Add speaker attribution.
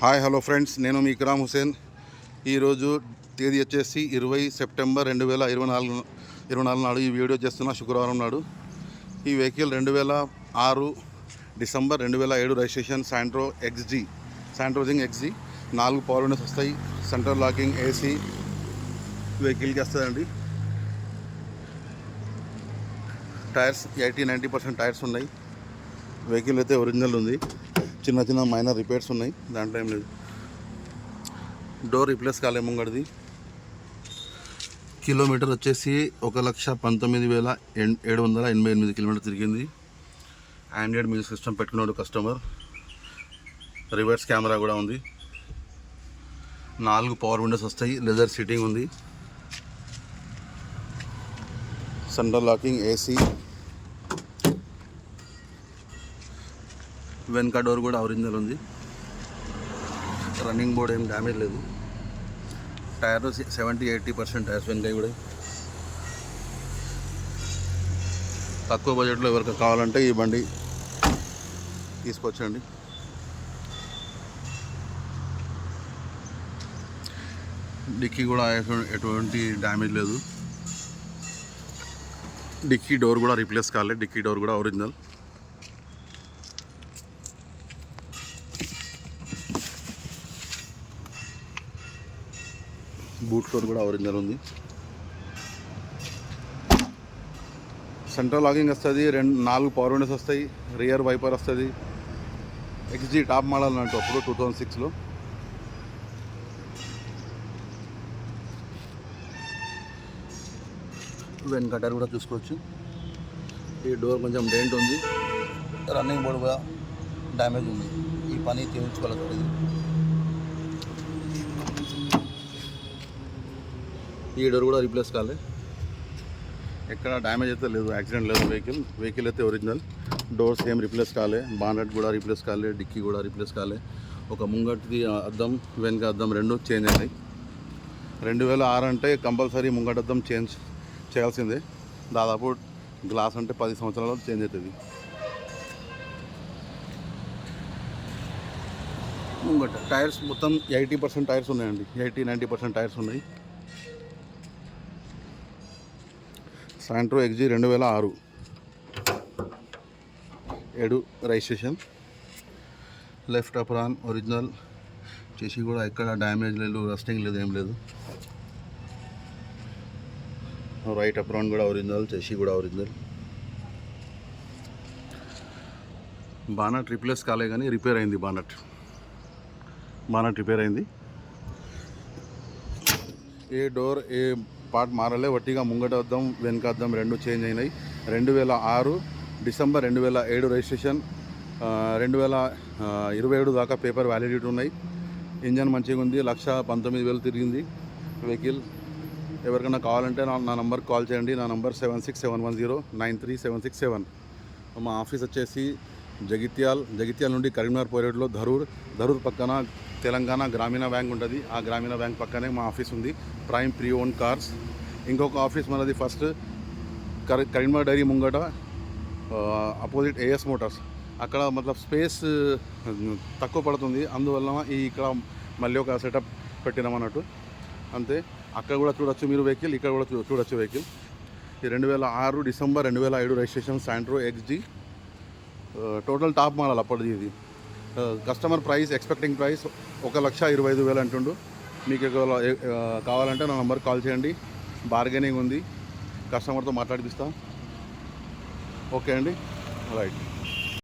Speaker 1: Hi hello friends. నేను మీ ఇక్రామ్ హుసేన్. ఈరోజు తేదీ వచ్చేసి ఇరవై సెప్టెంబర్ రెండు వేల ఇరవై నాలుగు ఇరవై నాలుగు నాడు ఈ వీడియో చేస్తున్న శుక్రవారం నాడు. ఈ వెహికల్ రెండు వేల ఆరు డిసెంబర్ రెండు వేల ఏడు registration Santro XG Santro Xing XG నాలుగు పవర్ విండోస్ వస్తాయి. సెంటర్ లాకింగ్ ఏసీ వెహికల్కి వస్తుందండి tyres eighty ninety percent tyres ఉన్నాయి. వెహికల్ అయితే ఒరిజినల్ ఉంది. చిన్న చిన్న మైనర్ రిపేర్స్ ఉన్నాయి. దాంట్లో ఏం లేదు. డోర్ రిప్లేస్ కాలే ముంగడిది. కిలోమీటర్ వచ్చేసి ఒక లక్ష పంతొమ్మిది వేల ఏడు వందల ఎనభై ఎనిమిది కిలోమీటర్ తిరిగింది. ఆండ్రాయిడ్ మ్యూజిక్ సిస్టమ్ పెట్టుకున్నాడు కస్టమర్ రివర్స్ కెమెరా కూడా ఉంది. నాలుగు పవర్ విండోస్ వస్తాయి. లెదర్ సీటింగ్ ఉంది. సెంటర్ లాకింగ్ ఏసీ వెనక డోర్ కూడా ఒరిజినల్ ఉంది. రన్నింగ్ బోర్డ్ ఏం డ్యామేజ్ లేదు. Tyre seventy eighty percent tyres వెనక కూడా. తక్కువ బడ్జెట్లో ఎవరికి కావాలంటే ఈ బండి తీసుకొచ్చండి. డిక్కీ కూడా ఎటువంటి డ్యామేజ్ లేదు. డిక్కీ డోర్ కూడా రీప్లేస్ కాలేదు డిక్కీ డోర్ కూడా ఒరిజినల్ బూట్ డోర్ కూడా ఒరిజినల్ ఉంది. సెంట్రల్ లాగింగ్ వస్తుంది రెండు నాలుగు పవర్ విండోస్ వస్తాయి రియర్ వైపర్ వస్తుంది. ఎక్స్జీ టాప్ మోడల్ అంటూ అప్పుడు టూ థౌజండ్ సిక్స్లో వెన్ కటర్ కూడా చూసుకోవచ్చు. ఈ డోర్ కొంచెం డెంట్ ఉంది. రన్నింగ్ బోర్డు కూడా డ్యామేజ్ ఉంది. ఈ పని చేయించుకోవాలి ఈ డోర్ కూడా రీప్లేస్ కాలే. ఎక్కడ డ్యామేజ్ అయితే లేదు యాక్సిడెంట్ లేదు వెహికల్ వెహికల్ అయితే ఒరిజినల్ డోర్స్ ఏం రీప్లేస్ కాలే బానట్ కూడా రీప్లేస్ కాలే డిక్కీ కూడా రీప్లేస్ కాలే. ఒక ముంగటిది అద్దం వెనుక అద్దం రెండు చేంజ్ అయినాయి. రెండు వేల ఆరు అంటే కంపల్సరీ ముంగట అద్దం చేంజ్ చేయాల్సిందే. దాదాపు గ్లాస్ అంటే పది సంవత్సరాలు చేంజ్ అవుతుంది. ముంగట టైర్స్ మొత్తం ఎయిటీ పర్సెంట్ టైర్స్ ఉన్నాయండి. ఎయిటీ నైంటీ పర్సెంట్ టైర్స్ ఉన్నాయి. సాంట్రో ఎక్జీ రెండు వేల ఆరు ఏడు రిజిస్ట్రేషన్ లెఫ్ట్ అప్రాన్ ఒరిజినల్. చేసి కూడా ఎక్కడ డ్యామేజ్ లేదు రస్టింగ్ లేదు ఏం లేదు. రైట్ అప్రాన్ కూడా ఒరిజినల్ చేసి కూడా ఒరిజినల్. బానట్ రిప్లేస్ కాలే కానీ రిపేర్ అయింది బానట్ బానట్ రిపేర్ అయింది. ఏ డోర్ ఏ పార్ట్ మారలే. వట్టిగా ముంగట అద్దం వెనక అద్దం రెండు చేంజ్ అయినాయి. రెండు వేల ఆరు డిసెంబర్ రెండు వేల ఏడు రిజిస్ట్రేషన్ రెండు వేల ఇరవై ఏడు దాకా పేపర్ వ్యాలిడిటీ ఉన్నాయి. ఇంజన్ మంచిగా ఉంది లక్ష పంతొమ్మిది వేలు తిరిగింది వెహికల్. ఎవరికైనా కావాలంటే నా నా నంబర్ కాల్ చేయండి. నా number seven six seven one zero nine three seven six seven. మా ఆఫీస్ వచ్చేసి జగిత్యాల్ జగిత్యాల నుండి కరీంనగర్ పోరేట్లో ధరూర్ ధరూర్ పక్కన తెలంగాణ గ్రామీణ బ్యాంక్ ఉంటుంది. ఆ గ్రామీణ బ్యాంక్ పక్కనే మా ఆఫీస్ ఉంది. Prime pre own cars. ఇంకొక ఆఫీస్ మనది ఫస్ట్ కరీ కరీంనగర్ డైరీ ముంగట అపోజిట్ ఏఎస్ మోటార్స్ అక్కడ మతలబ్ స్పేస్ తక్కువ పడుతుంది. అందువల్ల ఈ ఇక్కడ మళ్ళీ ఒక సెటప్ పెట్టినామన్నట్టు అంతే. అక్కడ కూడా చూడొచ్చు మీరు వెహికల్ ఇక్కడ కూడా చూడొచ్చు వెహికల్. ఈ రెండు వేల ఆరు డిసెంబర్ రెండు వేల ఐదు registration Santro XG. Total top model అప్పటిది ఇది. కస్టమర్ ప్రైస్ ఎక్స్పెక్టింగ్ ప్రైస్ ఒక లక్ష ఇరవై ఐదు వేలు అంటుండు. మీకు కావాలంటే నా నెంబర్కి కాల్ చేయండి. బార్గెనింగ్ ఉంది. కస్టమర్తో మాట్లాడిపిస్తా. ఓకే అండి. రైట్.